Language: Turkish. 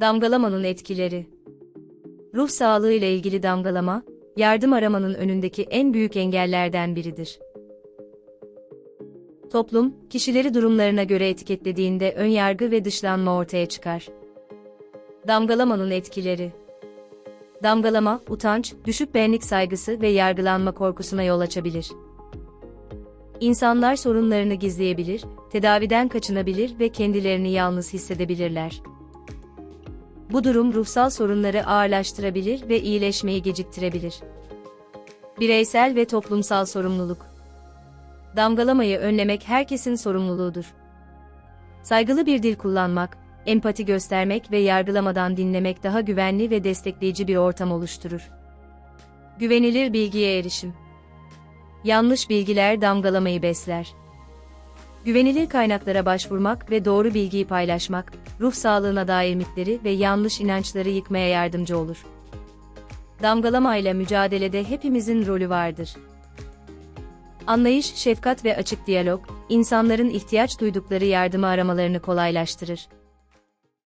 Damgalamanın etkileri Ruh sağlığı ile ilgili damgalama, yardım aramanın önündeki en büyük engellerden biridir. Toplum, kişileri durumlarına göre etiketlediğinde önyargı ve dışlanma ortaya çıkar. Damgalamanın etkileri Damgalama, utanç, düşük benlik saygısı ve yargılanma korkusuna yol açabilir. İnsanlar sorunlarını gizleyebilir, tedaviden kaçınabilir ve kendilerini yalnız hissedebilirler. Bu durum ruhsal sorunları ağırlaştırabilir ve iyileşmeyi geciktirebilir. Bireysel ve toplumsal sorumluluk. Damgalamayı önlemek herkesin sorumluluğudur. Saygılı bir dil kullanmak, empati göstermek ve yargılamadan dinlemek daha güvenli ve destekleyici bir ortam oluşturur. Güvenilir bilgiye erişim. Yanlış bilgiler damgalamayı besler. Güvenilir kaynaklara başvurmak ve doğru bilgiyi paylaşmak, ruh sağlığına dair mitleri ve yanlış inançları yıkmaya yardımcı olur. Damgalamayla mücadelede hepimizin rolü vardır. Anlayış, şefkat ve açık diyalog, insanların ihtiyaç duydukları yardımı aramalarını kolaylaştırır.